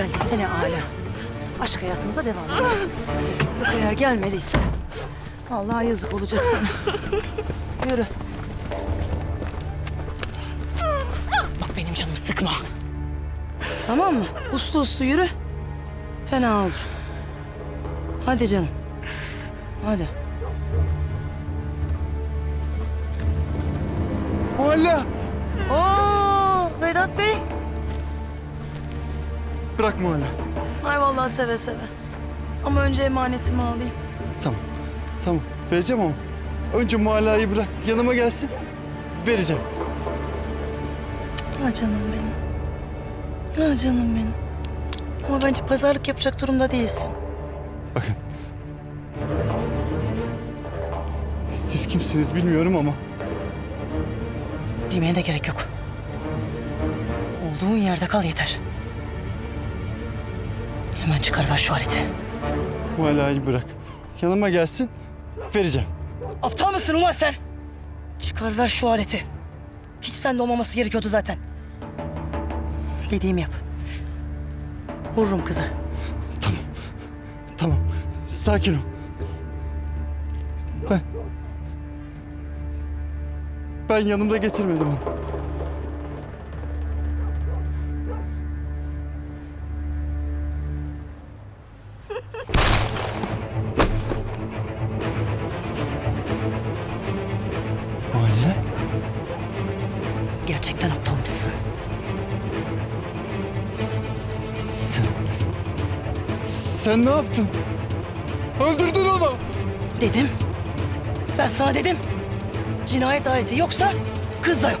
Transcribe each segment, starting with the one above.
geldiyse ne âlâ. Aşk hayatınıza devam edersiniz. Yok eğer gelmediyse vallahi yazık olacak sana. Yürü. Bak benim canımı sıkma. Tamam mı? Uslu uslu yürü. Fena olur. Hadi canım. Hadi. Muhalla! Bırak Muhalla. Ay vallahi seve seve. Ama önce emanetimi alayım. Tamam. Tamam. Vereceğim ama. Önce Muhalla'yı bırak. Yanıma gelsin. Vereceğim. Ha canım benim. Ha canım benim. Ama bence pazarlık yapacak durumda değilsin. Bakın. Siz kimsiniz bilmiyorum ama Bilmeye de gerek yok. Olduğun yerde kal yeter. Hemen çıkar ver şu aleti. Muhalla'yı bırak. Yanıma gelsin. Vereceğim. Aptal mısın ulan sen? Çıkar ver şu aleti. Hiç sende olmaması gerekiyordu zaten. Dediğimi yap. Vururum kızı. Tamam. Tamam. Sakin ol. Ben... Ben yanımda getirmedim onu. Sen ne yaptın? Öldürdün onu. Dedim. Ben sana dedim. Cinayet aleti yoksa kız da yok.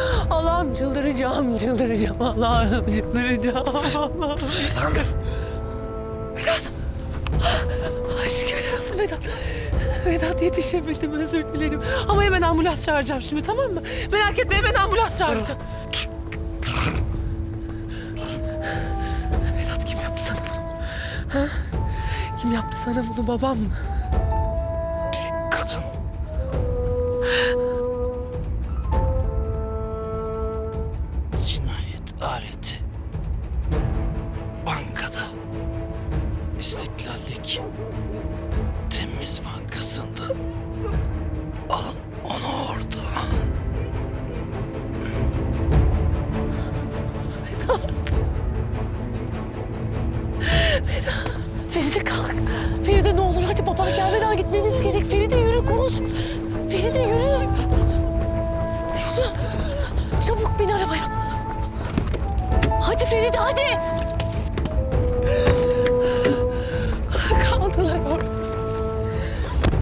Çıldıracağım, çıldıracağım. Allah'ım çıldıracağım. Allah'ım. Vedat. Aşkım olsun Vedat. Vedat yetişemedim özür dilerim. Ama hemen ambulans çağıracağım şimdi tamam mı? Merak etme hemen ambulans çağıracağım. Vedat kim yaptı sana bunu? Ha? Kim yaptı sana bunu babam mı? Aleti. Bankada. İstiklal'deki temiz bankasında. Alın onu orada. Feride kalk. Feride ne olur hadi baban gelmeden gitmemiz gerek. Feride yürü koş. Feride yürü. Yürü. Çabuk bin arabaya. Hadi Feride hadi.